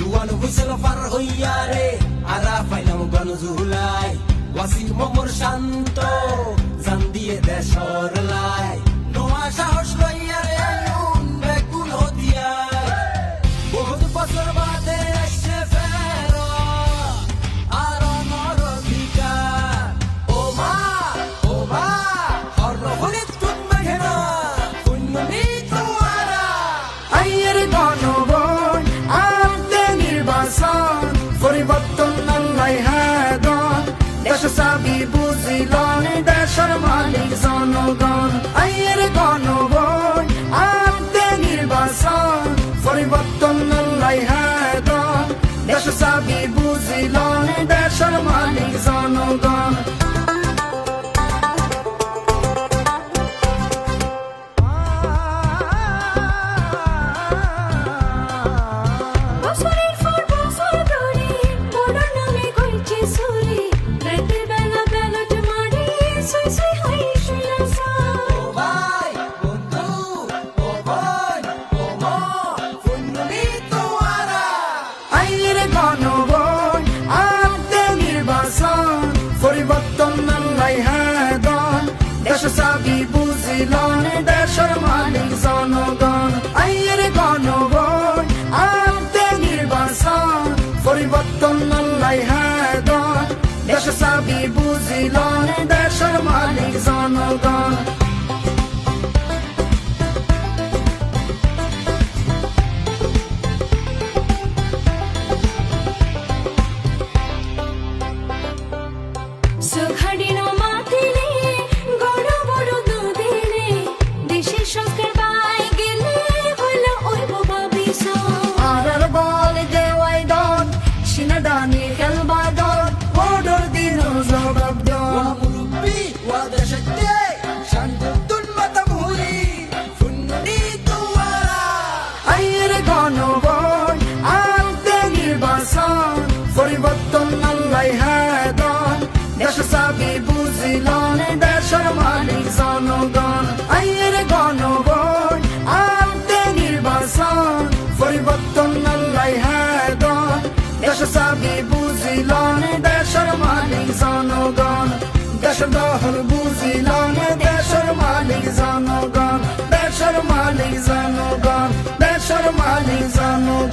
দুয়ান whistle পার হইয়া রে আরা পাইলাম গনজুলাই ওয়াসি মমর শান্ত পরিবর্তন নাই হ্যাঁ দেশ সাবি বুঝিলন দেশের মালিক জনগণ আইয়ের গণগণ আনতে নির্বাচন পরিবর্তন নাই হ্যাঁ দেশ সাবি বুঝিলন দেশ সাবি বুঝিলন দেশের মালিক জনগণ, আইয়ের গণগণ আনতে নির্বাচন, পরিবর্তন আল্লাহ হাদন দেশ সাবি বুঝিলন দেশের মালিক জনগণ দহল বুঝিলাম দেশের মালিক জনগণ দেশের মালিক জনগণ দেশের মালিক জনগণ।